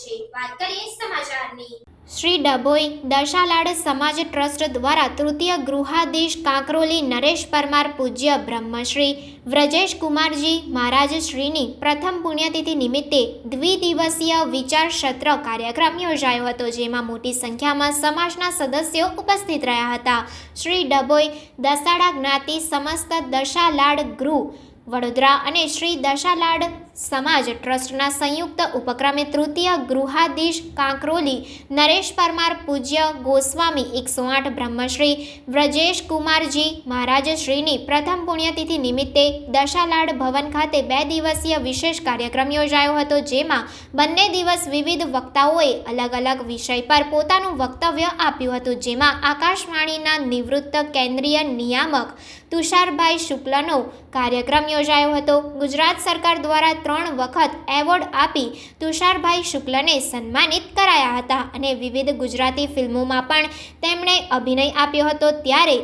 છે. વાત કરીએ સમાચારની. શ્રી ડભોઈ દશાલાડ સમાજ ટ્રસ્ટ દ્વારા તૃતીય ગૃહાધીશ કાંકરોલી નરેશ પરમાર, પૂજ્ય બ્રહ્મશ્રી વ્રજેશ કુમારજી મહારાજ શ્રીની પ્રથમ પુણ્યતિથિ નિમિત્તે દ્વિદિવસીય વિચાર સત્ર કાર્યક્રમ યોજાયો હતો, જેમાં મોટી સંખ્યામાં સમાજના સદસ્યો ઉપસ્થિત રહ્યા હતા. શ્રી ડભોઈ દસાડા જ્ઞાતિ સમસ્ત દશાલાડ ગૃહ વડોદરા અને શ્રી દશાલાડ સમાજ ટ્રસ્ટના સંયુક્ત ઉપક્રમે તૃતીય ગૃહાધીશ કાંકરોલી, નરેશ પરમાર, પૂજ્ય ગોસ્વામી, એકસો આઠ બ્રહ્મશ્રી, વ્રજેશ કુમારજી મહારાજ શ્રીની પ્રથમ પુણ્યતિથિ નિમિત્તે દશાલાડ ભવન ખાતે બે દિવસીય વિશેષ કાર્યક્રમ યોજાયો હતો, જેમાં બંને દિવસ વિવિધ વક્તાઓએ અલગ અલગ વિષય પર પોતાનું વક્તવ્ય આપ્યું હતું, જેમાં આકાશવાણીના નિવૃત્ત કેન્દ્રીય નિયામક તુષારભાઈ શુક્લનો કાર્યક્રમ યોજાયો હતો. ગુજરાત સરકાર દ્વારા ત્રણ વખત એવોર્ડ આપી તુષારભાઈ શુક્લને સન્માનિત કરાયા હતા અને વિવિધ ગુજરાતી ફિલ્મોમાં પણ તેમણે અભિનય આપ્યો હતો. ત્યારે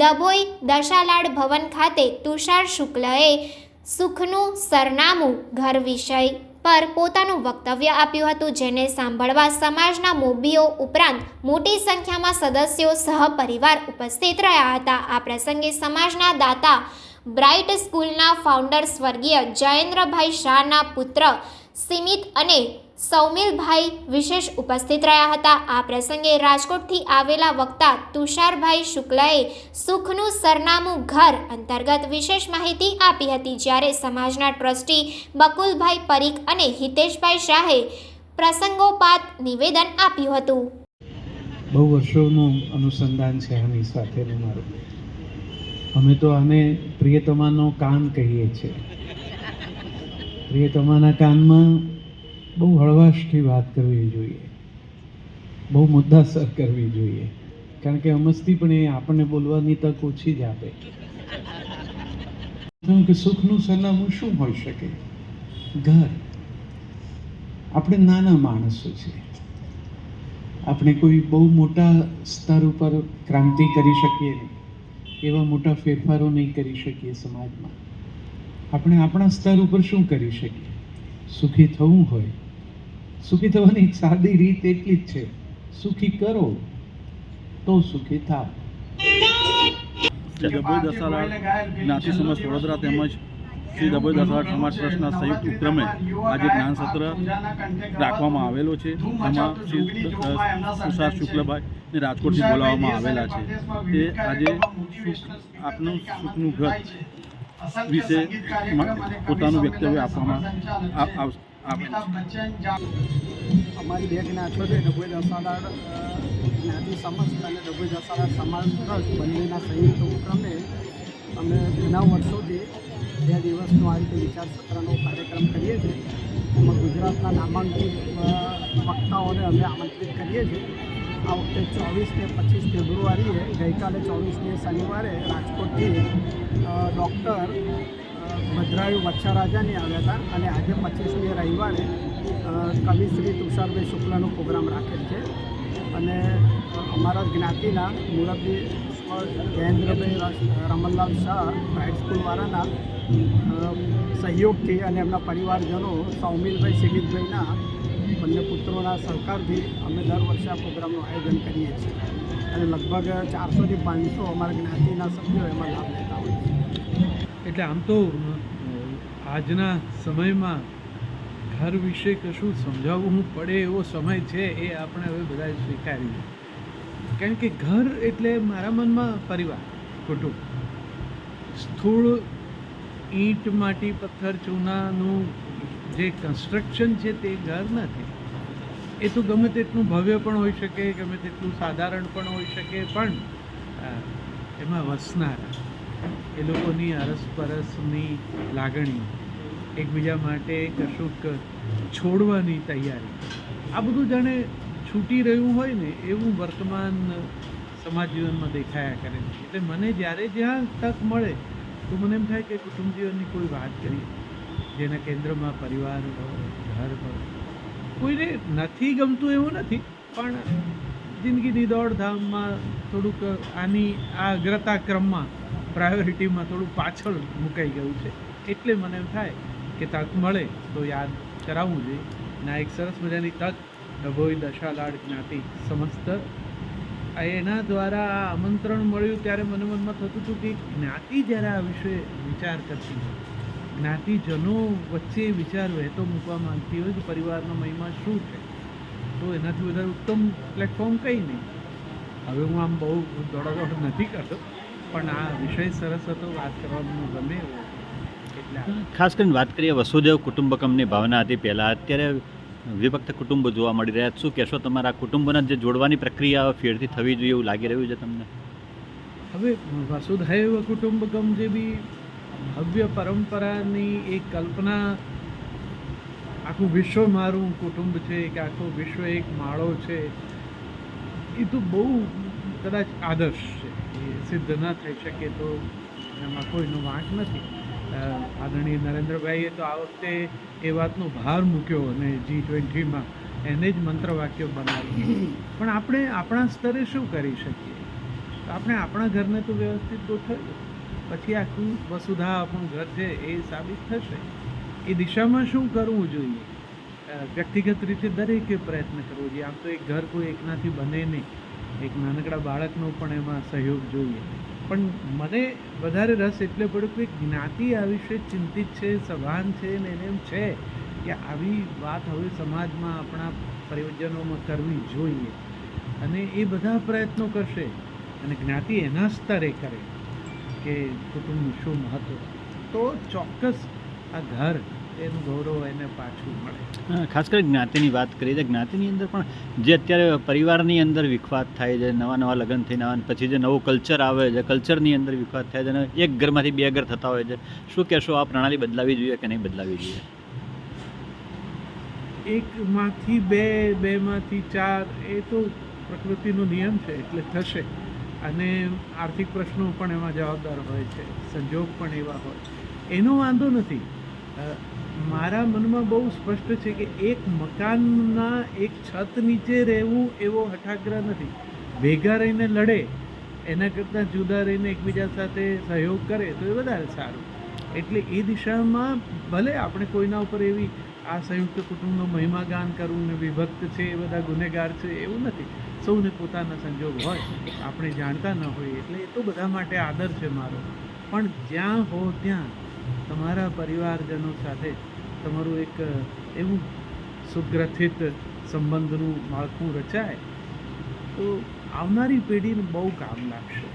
દભોઈ દશાલાડ ભવન ખાતે તુષાર શુક્લએ સુખનું સરનામું ઘર વિષય પર પોતાનું વક્તવ્ય આપ્યું હતું, જેને સાંભળવા સમાજના મોભીઓ ઉપરાંત મોટી સંખ્યામાં સદસ્યો સહપરિવાર ઉપસ્થિત રહ્યા હતા. આ પ્રસંગે સમાજના દાતા બ્રાઇટ સ્કૂલના ફાઉન્ડર સ્વર્ગીય જયેન્દ્રભાઈ શાહના પુત્ર સિમિત અને સૌમિલભાઈ વિશેષ ઉપસ્થિત રહ્યા હતા. આ પ્રસંગે રાજકોટથી આવેલા વક્તા તુષારભાઈ શુક્લએ સુખનું સરનામું ઘર અંતર્ગત વિશેષ માહિતી આપી હતી. જ્યારે સમાજના ટ્રસ્ટી બકુલભાઈ પરીખ અને હિતેશભાઈ શાહે પ્રસંગોપાત નિવેદન આપ્યું હતું. બહુ વર્ષોનું અનુસંધાન છે આની સાથેનું મારું અમે તો આને પ્રિયતમાનો કાન કહીએ છીએ. પ્રિયતમાના કાનમાં બહુ હળવાશથી વાત કરવી જોઈએ. બહુ મુદ્દાસર કરવી જોઈએ. કારણ કે અમસ્તી પણ એ આપણને બોલવાની તક ઓછી જ આપે. કે સુખનું સરનામું શું હોઈ શકે? ઘર. આપણે નાના માણસો છીએ. આપણે કોઈ બહુ મોટા સ્તર ઉપર ક્રાંતિ કરી શકીએ નહીં. એવા મોટા ફેરફારો નહીં કરી શકીએ સમાજમાં. આપણે આપણા સ્તર ઉપર શું કરી શકીએ? સુખી થવું હોય. સુખી થવાની સાદી રીત એટલી જ છે. સુખી કરો તો સુખી થાવ. ડભોઈ જ્ઞાતિ સમાજ વડોદરા તેમજ શ્રી ડભોઈ દસાલાડ સમાજ ટ્રસ્ટના સંયુક્ત ઉપક્રમે આજે જ્ઞાન સત્ર રાખવામાં આવેલો છે. એમાં શ્રી તુષાર શુક્લભાઈ ને રાજકોટથી બોલાવવામાં આવેલા છે તે આજે આપનું સુખનું ઘર વિશે પોતાનું વક્તવ્ય આપવામાં અમારી બે જ્ઞાતિઓ છે ડભોઈ દસાલાડ જ્ઞાતિ સમસ્ત અને ડભોઈ દસાલાડ સમાજ ટ્રસ્ટ બંનેના સંયુક્ત ઉપક્રમે અમે ઘણા વર્ષોથી બે દિવસનો આ રીતે વિચાર સત્રનો કાર્યક્રમ કરીએ છીએ. એમાં ગુજરાતના નામાંકિત વક્તાઓને અમે આમંત્રિત કરીએ છીએ. આ વખતે ચોવીસ ને પચીસ ફેબ્રુઆરીએ ગઈકાલે ચોવીસને શનિવારે રાજકોટથી ડૉક્ટર ભદ્રાયુ વચ્છારાજાની આવ્યા હતા અને આજે પચીસમી રવિવારે કવિશ્રી શ્રી તુષારભાઈ શુક્લાનો પ્રોગ્રામ રાખેલ છે. અને અમારા જ્ઞાતિના મુરબ્બી જયેન્દ્રભાઈ રમણલાલ શાહ પ્રાઇવેટ સ્કૂલવાળાના સહયોગથી અને એમના પરિવારજનો સૌમિલભાઈ સિમિતભાઈના બંને પુત્રોના સહકારથી અમે દર વર્ષે આ પ્રોગ્રામનું આયોજન કરીએ છીએ. અને લગભગ ચારસોથી પાંચસો અમારા જ્ઞાતિના સભ્યો એમાં લાભ લેતા હોય છે. એટલે આમ તો આજના સમયમાં ઘર વિશે કશું સમજાવવું પડે એવો સમય છે એ આપણે હવે બધા સ્વીકારીએ. કારણ કે ઘર એટલે મારા મનમાં પરિવાર, કુટુંબ. સ્થૂળ ઈંટ, માટી, પથ્થર, ચૂનાનું જે કન્સ્ટ્રક્શન છે તે ઘર નથી. એ તો ગમે તેટલું ભવ્ય પણ હોઈ શકે, ગમે તેટલું સાધારણ પણ હોઈ શકે, પણ એમાં વસનારા, એ લોકોની અરસપરસની લાગણી, એકબીજા માટે કશુંક છોડવાની તૈયારી. આ બધું જાણે છૂટી રહ્યું હોય ને, એવું વર્તમાન સમાજ જીવનમાં દેખાયા કરે છે. એટલે મને જ્યારે જ્યાં તક મળે, તો મને એમ થાય કે કુટુંબ જીવનની કોઈ વાત કરીએ. જેના કેન્દ્રમાં પરિવાર, ઘર કોઈને નથી ગમતું એવું નથી, પણ જિંદગીની દોડધામમાં થોડુંક આની આ અગ્રતા ક્રમમાં પ્રાયોરિટીમાં થોડું પાછળ મુકાઈ ગયું છે. એટલે મને એમ થાય કે તક મળે તો યાદ કરાવવું જોઈએ. ના એક સરસ મજાની તક ડભોઈ દશાલાડ જ્ઞાતિ સમસ્ત. એના દ્વારા આ આમંત્રણ મળ્યું ત્યારે મને મનમાં થતું હતું કે જ્ઞાતિ જ્યારે આ વિશે વિચાર કરતી હોય જ્ઞાતિજનો વચ્ચે વિચાર વહેતો મૂકવા માંગતી હોય કે પરિવારનો મહિમા શું છે? તો એનાથી વધારે ઉત્તમ પ્લેટફોર્મ કંઈ નહીં. હવે હું આમ બહુ દોડાદોડ નથી કરતો પણ આ વિષય સરસ હતો વાત કરવાનું ગમે એવો. એટલે ખાસ કરીને વાત કરીએ વસુદેવ કુટુંબકમની ભાવના હતી પહેલાં. અત્યારે વિભક્ત કુટુંબ જોવા મળી રહ્યા શું કહેશો તમારા કુટુંબના જે જોડવાની પ્રક્રિયા ફેરથી થવી જોઈએ એવું લાગી રહ્યું છે તમને? હવે વસુધૈવ કુટુંબકમ જેવી ભવ્ય પરંપરાની એક કલ્પના આખું વિશ્વ મારું કુટુંબ છે કે આખું વિશ્વ એક માળો છે, એ તો બહુ કદાચ આદર્શ છે. એ સિદ્ધ ન થઈ શકે તો એમાં કોઈનો વાંક નથી. આદરણીય નરેન્દ્રભાઈએ તો આ વખતે એ વાતનો ભાર મૂક્યો અને જી ટ્વેન્ટીમાં એને જ મંત્રવાક્ય બનાવ્યું. પણ આપણે આપણા સ્તરે શું કરી શકીએ? આપણે આપણા ઘરને તો વ્યવસ્થિત ગોઠવીએ. પછી આખું વસુધા આપણું ઘર છે એ સાબિત થશે. એ દિશામાં શું કરવું જોઈએ? વ્યક્તિગત રીતે દરેકે પ્રયત્ન કરવો જોઈએ. આમ તો એક ઘર કોઈ એકનાથી બને નહીં. એક નાનકડા બાળકનો પણ એમાં સહયોગ જોઈએ. પણ મને વધારે રસ એટલે પડ્યો કે જ્ઞાતિ આ વિશે ચિંતિત છે, સભાન છે ને એને એમ છે કે આવી વાત હવે સમાજમાં આપણા પ્રયોજનોમાં કરવી જોઈએ. અને એ બધા પ્રયત્નો કરશે. અને જ્ઞાતિ એના સ્તરે કરે. કે કુટુંબનું શું મહત્ત્વ તો ચોક્કસ આ ઘર એનું ગૌરવ એને પાછું મળે. ખાસ કરી જ્ઞાતિની વાત કરીએ તો જ્ઞાતિની અંદર પણ જે અત્યારે પરિવારની અંદર વિખવાદ થાય છે નવા નવા લગ્ન થઈ નવા પછી જે નવો કલ્ચર આવે છે કલ્ચરની અંદર વિખવાદ થાય છે અને એક ઘરમાંથી બે ઘર થતા હોય છે. શું કહેશો આ પ્રણાલી બદલાવી જોઈએ કે નહીં બદલાવી જોઈએ? એકમાંથી બે બેમાંથી ચાર એ તો પ્રકૃતિનો નિયમ છે એટલે થશે. અને આર્થિક પ્રશ્નો પણ એમાં જવાબદાર હોય છે, સંજોગ પણ એવા હોય. એનો વાંધો નથી. મારા મનમાં બહુ સ્પષ્ટ છે કે એક મકાનના એક છત નીચે રહેવું એવો હઠાગ્રહ નથી. ભેગા રહીને લડે, એના કરતાં જુદા રહીને એકબીજા સાથે સહયોગ કરે, તો એ વધારે સારું. એટલે એ દિશામાં ભલે આપણે કોઈના ઉપર એવી આ સંયુક્ત કુટુંબનો મહિમા ગાન કરવું ને વિભક્ત છે, એ બધા ગુનેગાર છે, એવું નથી. સૌને પોતાના સંજોગ હોય આપણે જાણતા ન હોઈએ, એટલે એ તો બધા માટે આદર છે મારો. પણ જ્યાં હો ત્યાં તમારા પરિવારજનો સાથે તમારું એક એવું સુગ્રથિત સંબંધનું માળખું રચાય, તો આવનારી પેઢીને બહુ કામ લાગશે.